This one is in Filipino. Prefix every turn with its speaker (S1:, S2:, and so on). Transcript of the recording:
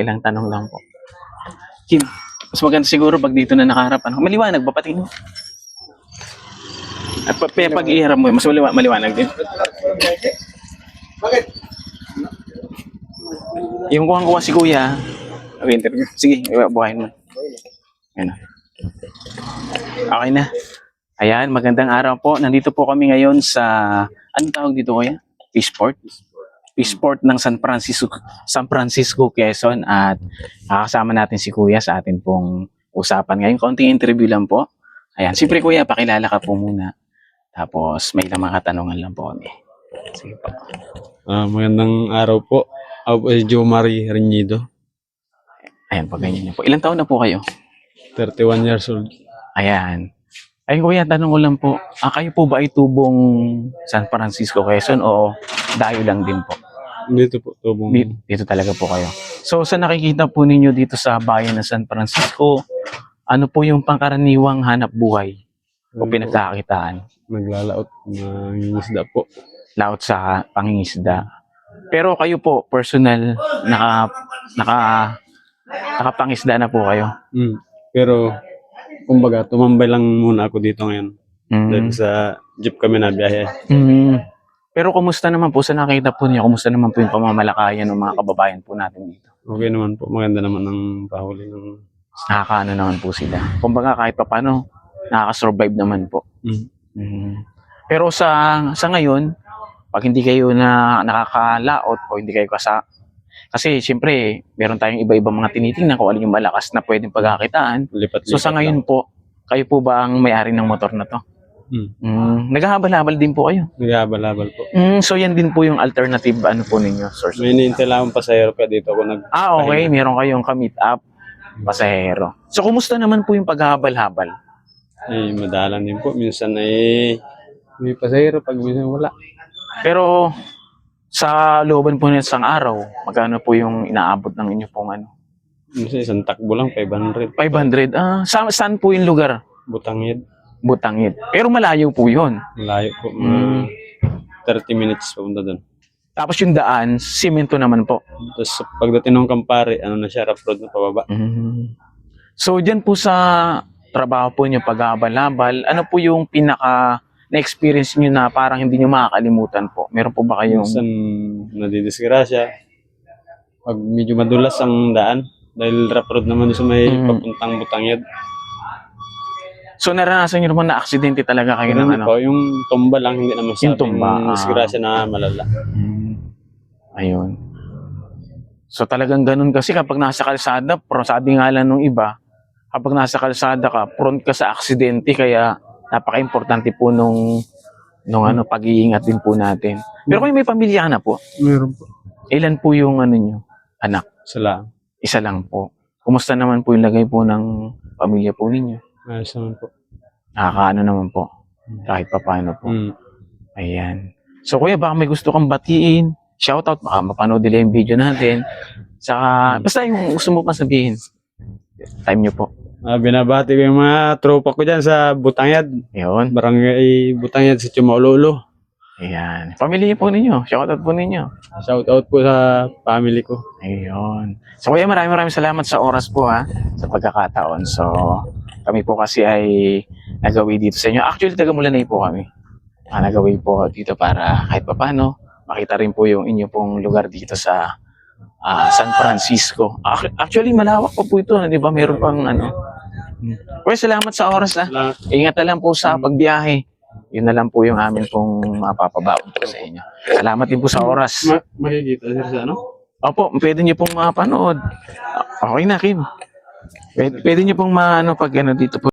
S1: Ilang tanong lang po. Kim, mas maganda siguro pag dito na nakaharap. Ano? Maliwanag ba pati? At pa, pa- pag iharap mo, mas maliwa, maliwanag din. Yung kuha-kuha si kuya, okay, interview. Sige, buhayin mo. Ayan. Okay na. Ayan, magandang araw po. Nandito po kami ngayon sa, anong tawag dito kuya? Peaceport? Peaceport ng San Francisco, San Francisco, Quezon at nakakasama natin si kuya sa atin pong usapan ngayon. Konting interview lang po. Ayan, siyempre kuya, pakilala ka po muna. Tapos may mga katanungan lang po kami. Sige po.
S2: Ah, magandang araw po. Ako po si Joe Marie Reñido,
S1: Ayan po, ganyan niyo po. Ilang taon na po kayo?
S2: 31 years old.
S1: Ayan. Ayun kuya, tanong ko lang po, ah, kayo po ba ay tubong San Francisco, Quezon o dayo lang din po?
S2: Dito po, tubong.
S1: Di- Dito talaga po kayo. So sa nakikita po ninyo dito sa bayan ng San Francisco, ano po yung pangkaraniwang hanap buhay o pinagkakakitaan?
S2: Naglalaot, nangingisda po.
S1: Laot sa pangingisda. Pero kayo po, personal, naka, naka, nakapangisda na po kayo.
S2: Mm. Pero, kumbaga, tumambay lang muna ako dito ngayon. Dahil
S1: Mm.
S2: sa jeep kami na biyahe.
S1: Mm. Pero kumusta naman po sa nakita po niyo? Kumusta naman po yung pamamalakayan ng mga kababayan po natin dito?
S2: Okay naman po. Maganda naman ang pahuli ng...
S1: Nakakaano naman po sila. Kumbaga kahit pa paano, nakaka-survive naman po.
S2: Mm.
S1: Mm. Pero sa sa ngayon, pag hindi kayo na nakakalaot o hindi kayo kasa kasi siyempre, meron tayong iba-ibang mga tinitingnan kung alin yung malakas na pwedeng pagkakitaan. So sa ngayon po, kayo po ba ang may-ari ng motor na to?
S2: Mm.
S1: Mm, naghahabal-habal din po kayo.
S2: Nag-aabal-abal po.
S1: Mm, so yan din po yung alternative ano po ninyo, source.
S2: May nintay lang pasahero pa dito ako nag...
S1: Ah, okay. Meron kayong ka-meet up, pasahero. So kumusta naman po yung paghahabal-habal?
S2: Eh, madalang din po. Minsan ay... May pasahero pag minsan wala.
S1: Pero sa looban po ng isang araw, magkano po yung inaabot ng inyo pong ano?
S2: Minsan isang takbo lang, 500.
S1: 500. Ah, sa, saan po yung lugar?
S2: Butangid.
S1: Butangid. Pero malayo po yun.
S2: Malayo po.
S1: Mm.
S2: Mga 30 minutes papunta doon.
S1: Tapos yung daan, simento naman po.
S2: Tapos pagdating ng Kampare, ano na siya, rough road na pababa.
S1: Mm. So dyan po sa trabaho po niyo paghabal-habal, ano po yung pinaka na-experience niyo na parang hindi niyo makakalimutan po? Meron po ba kayong...
S2: Minsan nadidisgrasya. Pag medyo madulas ang daan, dahil rough road naman sa may
S1: Mm.
S2: papuntang Butangid.
S1: So naranasan niyo naman na aksidente talaga kayo ng ano?
S2: po, yung tumba lang, hindi naman
S1: Yung
S2: sabing
S1: tumba, ah.
S2: disgrasya na malala.
S1: Mm. Ayun. So talagang ganun kasi kapag nasa kalsada, pro sabi nga lang nung iba, kapag nasa kalsada ka, prone ka sa aksidente kaya napaka-importante po nung nung ano pag-iingat din po natin. Pero kung may pamilya na po,
S2: Meron po.
S1: ilan po yung ano nyo? Anak,
S2: Sala.
S1: isa lang po. Kumusta naman po yung lagay po ng pamilya po ninyo?
S2: Ayos naman po.
S1: Nakakaano naman po. Kahit pa paano po.
S2: Mm.
S1: Ayan. So kuya, baka may gusto kang batiin. Shoutout, baka mapanood nila yung video natin. Saka, basta yung gusto mo pa sabihin. Time nyo po.
S2: Ah, binabati ko yung mga tropa ko dyan sa Butangid.
S1: Ayun.
S2: Barangay Butangid sa Chumaulolo.
S1: Ayan. Pamilya po ninyo. Shoutout po ninyo.
S2: Shout out po sa family ko.
S1: Ayun. So kuya, maraming maraming salamat sa oras po ha. Sa pagkakataon. So, kami po kasi ay nagawi dito sa inyo. Actually, taga Mulanay po kami. Ah, nagawi po dito para kahit pa paano, makita rin po yung inyo pong lugar dito sa ah, San Francisco. Ac- Actually, malawak pa po ito. Di ba? Meron pang ano. Kuya, salamat sa oras ha.
S2: Salamat.
S1: Ingat na lang po sa pagbiyahe. Yun na lang po yung amin pong mapapabaon po sa inyo. Salamat din po sa oras.
S2: Ma- makikita sir sa ano?
S1: Opo, pwede niyo pong mapanood. Okay na, Kim. Pwede, pwede niyo pong maano pag ano dito po